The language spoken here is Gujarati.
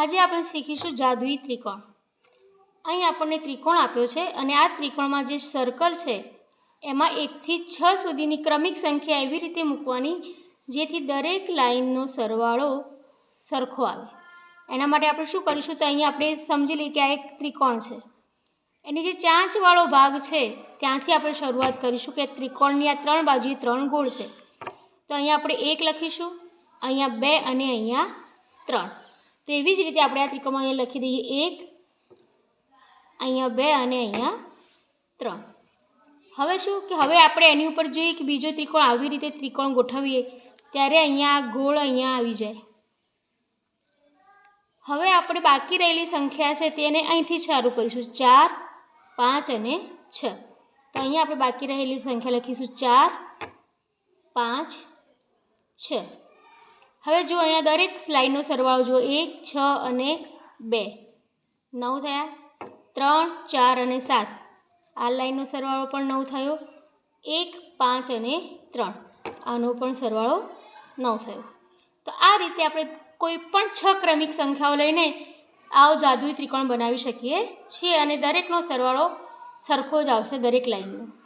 આજે આપણે શીખીશું જાદુઈ ત્રિકોણ. અહીં આપણને ત્રિકોણ આપ્યો છે અને આ ત્રિકોણમાં જે સર્કલ છે, એમાં એકથી છ સુધીની ક્રમિક સંખ્યા એવી રીતે મૂકવાની જેથી દરેક લાઈનનો સરવાળો સરખો આવે. એના માટે આપણે શું કરીશું તો અહીંયા આપણે સમજી લઈએ કે આ એક ત્રિકોણ છે. એની જે ચાંચવાળો ભાગ છે, ત્યાંથી આપણે શરૂઆત કરીશું કે ત્રિકોણની આ ત્રણ બાજુએ ત્રણ ગોળ છે. તો અહીંયા આપણે એક લખીશું, અહીંયા બે અને અહીંયા ત્રણ. તો એવી જ રીતે આપણે આ ત્રિકોણમાં અહીંયા લખી દઈએ. એક, અહીંયા બે અને અહીંયા ત્રણ. હવે શું કે હવે આપણે એની ઉપર જોઈએ કે બીજો ત્રિકોણ આવી રીતે ત્રિકોણ ગોઠવીએ, ત્યારે અહીંયા ગોળ અહીંયા આવી જાય. હવે આપણે બાકી રહેલી સંખ્યા છે તેને અહીંથી ચાલુ કરીશું. ચાર, પાંચ અને છ. તો અહીંયા આપણે બાકી રહેલી સંખ્યા લખીશું. ચાર, પાંચ, છ. હવે જો અહીંયા દરેક લાઈનનો સરવાળો જો એક, છ અને બે. નવ થયા? ત્રણ, ચાર અને સાત. આ લાઇનનો સરવાળો પણ નવ થયો. એક, પાંચ અને ત્રણ. આનો પણ સરવાળો નવ થયો. તો આ રીતે આપણે કોઈ પણ છ ક્રમિક સંખ્યાઓ લઈને આવો જાદુઈ ત્રિકોણ બનાવી શકીએ છીએ અને દરેકનો સરવાળો સરખો જ આવશે દરેક લાઈનનો.